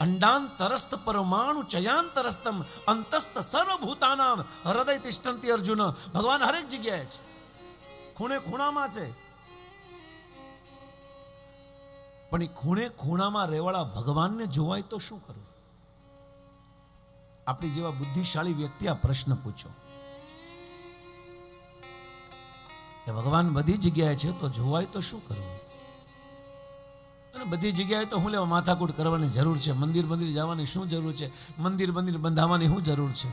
અંડાન તરસ્ત પરમાણુ ચયાંતરસ્તમ અંતસ્થ સર્વભૂતાનામ. હૃદય તિષ્ઠંતી અર્જુન, ભગવાન હરેક જગ્યાએ છે. ખૂણે ખૂણામાં છે. પણ એ ખૂણે ખૂણામાં રહેવાળા ભગવાનને જોવાય તો શું કરવું આપણી જેવા બુદ્ધિશાળી વ્યક્તિ આ પ્રશ્ન પૂછો. ભગવાન બધી જગ્યાએ છે તો જોવાય તો શું કરવું અને બધી જગ્યાએ તો હું લેવા માથાકૂટ કરવાની જરૂર છે. મંદિર મંદિર જવાની શું જરૂર છે? મંદિર મંદિર બંધાવવાની શું જરૂર છે?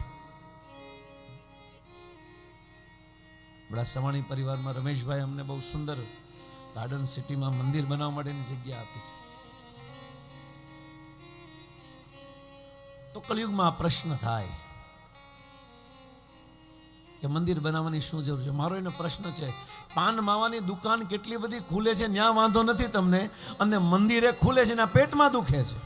બડા સવાણી પરિવારમાં રમેશભાઈ અમને બહુ સુંદર ગાર્ડન સિટીમાં મંદિર બનાવવા માટેની જગ્યા આપી છે. તો કલયુગમાં આ પ્રશ્ન થાય. કે મંદિર બનાવવાની શું જરૂર છે? મારો એનો પ્રશ્ન છે, પાન માવાની દુકાન કેટલી બધી ખુલે છે? ત્યાં વાંધો નથી તમને. અને મંદિરે ખુલે છે ને પેટમાં દુખે છે.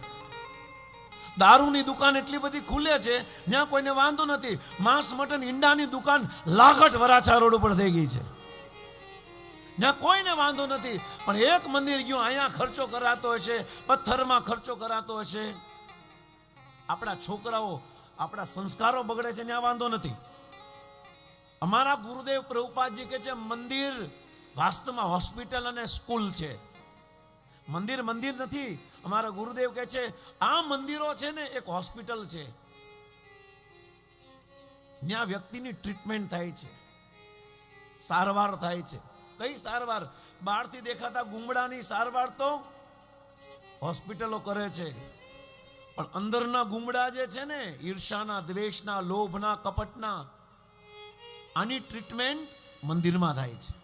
દારૂની દુકાન એટલી બધી ખુલે છે ત્યાં કોઈને વાંધો નથી. માંસ, મટન, ઈંડાની દુકાન લાખટ વરાછા રોડ ઉપર થઈ ગઈ છે. ત્યાં કોઈને વાંધો નથી. પણ એક મંદિર ગયું, અહીંયા ખર્ચો કરાતો હશે પથ્થરમાં ખર્ચો કરાતો હશે આપણા છોકરાઓ, આપણા સંસ્કારો બગડે છે ત્યાં વાંધો નથી. અમારા ગુરુદેવ પ્રભુપાદજી કે છે, મંદિર વાસ્તવમાં હોસ્પિટલ અને સ્કૂલ છે. મંદિર મંદિર નથી. અમારા ગુરુદેવ કે છે, આ મંદિરો છે ને એક હોસ્પિટલ છે. ત્યાં વ્યક્તિની ટ્રીટમેન્ટ થાય છે. સારવાર થાય છે. કઈ સારવાર? બહારથી દેખાતા ગુમડાની સારવાર તો હોસ્પિટલો કરે છે. પણ અંદરના ગુમડા જે છે ને, ઈર્ષાના, દ્વેષના, લોભના, કપટના આની ટ્રીટમેન્ટ મંદિરમાં થાય છે.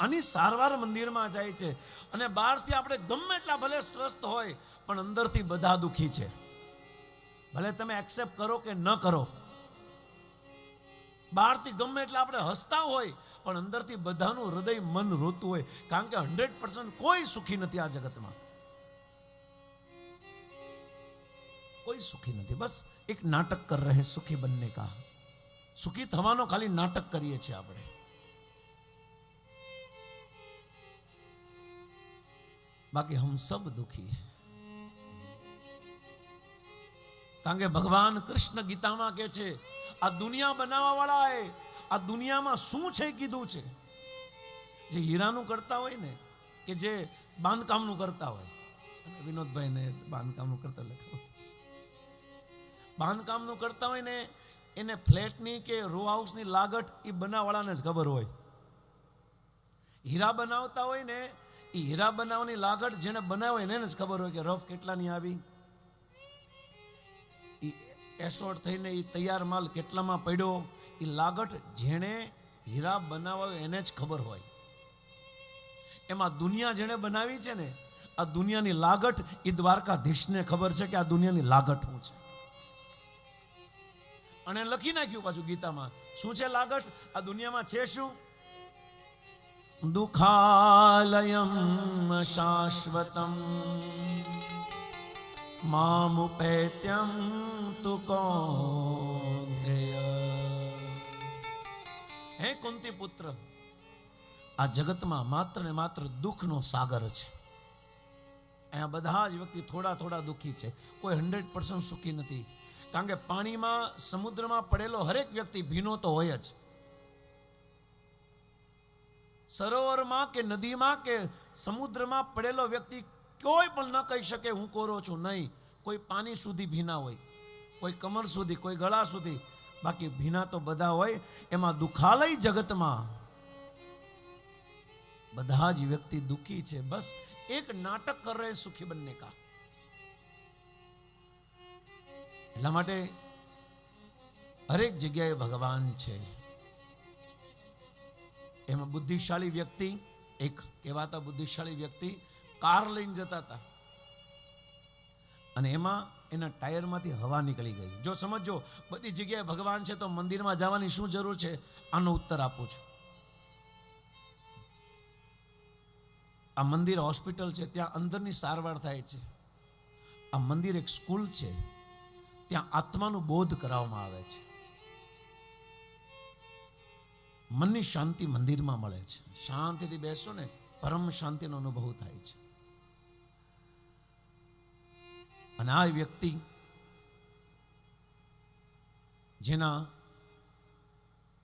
આની સારવાર મંદિરમાં જાય છે. અને બહારથી આપણે ગમે એટલા ભલે સ્વસ્થ હોય, પણ અંદરથી બધા દુખી છે. ભલે તમે એક્સેપ્ટ કરો કે ન કરો. બહારથી ગમે એટલે આપણે હસતા હોય, પણ અંદરથી બધાનું હૃદય, મન રોતું હોય. કારણ કે હંડ્રેડ પર્સન્ટ કોઈ સુખી નથી આ જગતમાં. કોઈ સુખી નથી. બસ એક નાટક કર રહે સુખી બનને કા. સુખી થવાનો ખાલી નાટક કરીએ છીએ આપણે. બાકી હમ સબ દુખી કારણ કે ભગવાન કૃષ્ણ ગીતામાં કે છે, આ દુનિયા બનાવવા વાળાએ આ દુનિયામાં શું છે કીધું છે? જે હીરાનું કરતા હોય ને, કે જે બાંધકામનું કરતા હોય. અને વિનોદભાઈને બાંધકામનું કરતા લખ્યું બાંધકામનું કરતા હોય ને એને ફ્લેટની કે રો હાઉસની લાગટ એ બનાવવાળાને જ ખબર હોય. હીરા બનાવતા હોય ને એ હીરા બનાવવાની લાગટ જેને બનાવ્યો એને જ ખબર હોય કે રફ કેટલાની આવી. એ એસોડ થઈને એ તૈયાર માલ કેટલામાં પડ્યો એ લાગટ જેણે હીરા બનાવ્યો એને જ ખબર હોય. એમાં દુનિયા જેણે બનાવી છે ને, આ દુનિયાની લાગટ એ દ્વારકાધીશને ખબર છે કે આ દુનિયાની લાગટ શું છે. અને લખી નાખ્યું પાછું ગીતામાં. શું છે લાગટ આ દુનિયામાં છે શું? દુઃખાલયમ શાશ્વતમ. મામુપૈત્યમ તુ હે કુંતી પુત્ર આ જગતમાં માત્ર ને માત્ર દુઃખનો સાગર છે. અહીંયા બધા જ વ્યક્તિ થોડા થોડા દુઃખી છે. કોઈ હંડ્રેડ પર્સન્ટ સુખી નથી. કારણ કે પાણીમાં, સમુદ્રમાં પડેલો હરેક વ્યક્તિ ભીનો તો હોય જ. સરોવરમાં કે નદીમાં કે સમુદ્રમાં પડેલો વ્યક્તિ કોઈ પણ ન કહી શકે હું કોરો છું નહીં. કોઈ પાણી સુધી ભીના હોય, કોઈ કમર સુધી, કોઈ ગળા સુધી. બાકી ભીના તો બધા હોય. એમાં દુખાલય જગતમાં બધા જ વ્યક્તિ દુખી છે. બસ એક નાટક કર રહે સુખી બનને કા. એટલા માટે હરેક જગ્યાએ ભગવાન છે. એમાં બુદ્ધિશાળી વ્યક્તિ, એક કહેવાતા બુદ્ધિશાળી વ્યક્તિ, કાર લઈને જતા હતા. અને એમાં એના ટાયરમાંથી હવા નીકળી ગઈ. જો સમજો બધી જગ્યાએ ભગવાન છે તો મંદિરમાં જવાની શું જરૂર છે? આનો ઉત્તર આપું છું. આ મંદિર હોસ્પિટલ છે, ત્યાં અંદરની સારવાર થાય છે. આ મંદિર એક સ્કૂલ છે. ત્યાં આત્માનો બોધ કરાવવામાં આવે છે. મનની શાંતિ મંદિરમાં મળે છે. શાંતિથી બેસો ને, પરમ શાંતિનો અનુભવ થાય છે. અને આ વ્યક્તિ જેના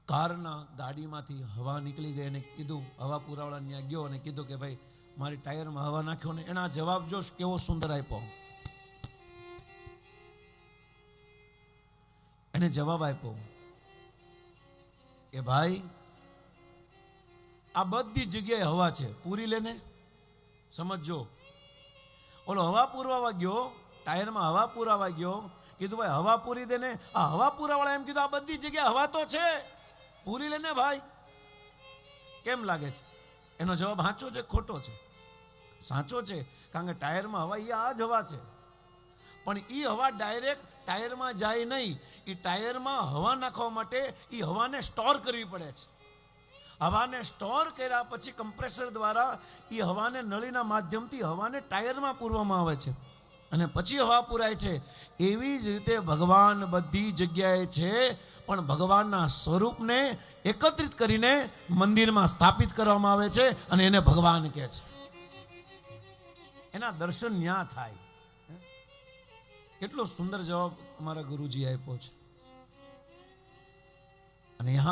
કારના ગાડીમાંથી હવા નીકળી ગઈ અને કીધું, હવા પુરાવાળા ત્યાં ગયો અને કીધું કે ભાઈ, મારી ટાયરમાં હવા નાખ્યો ને એના જવાબ જોશ કેવો સુંદર આપ્યો. એને જવાબ આપ્યો. કે ભાઈ, આ બધી જગ્યાએ હવા છે, પૂરી લેને સમજજો. ઓલો હવા પૂરવા ગયો, ટાયરમાં હવા પુરાવા ગયો, કીધું ભાઈ, હવા પૂરી દે ને? આ હવા પુરાવાળા એમ કીધું, આ બધી જગ્યાએ હવા તો છે, પૂરી લે ને ભાઈ? કેમ લાગે છે? એનો જવાબ સાચો છે ખોટો છે? સાચો છે, કારણ કે ટાયરમાં હવા એ આ જ હવા છે. પણ એ હવા ડાયરેક્ટ ટાયરમાં જાય નહીં. એ ટાયરમાં હવા નાખવા માટે એ હવાને સ્ટોર કરવી પડે છે. હવાને સ્ટોર કર્યા પછી કમ્પ્રેસર દ્વારા એ હવાને નળીના માધ્યમથી હવાને ટાયરમાં પૂરવામાં આવે છે. અને પછી હવા પૂરાય છે. એવી જ રીતે ભગવાન બધી જગ્યાએ છે, પણ ભગવાનના સ્વરૂપને એકત્રિત કરીને મંદિરમાં સ્થાપિત કરવામાં આવે છે અને એને ભગવાન કહે છે. એના દર્શન ન્યા થાય. કેટલો સુંદર જવાબ અમારા ગુરુજી આપ્યો છે. અને યહાં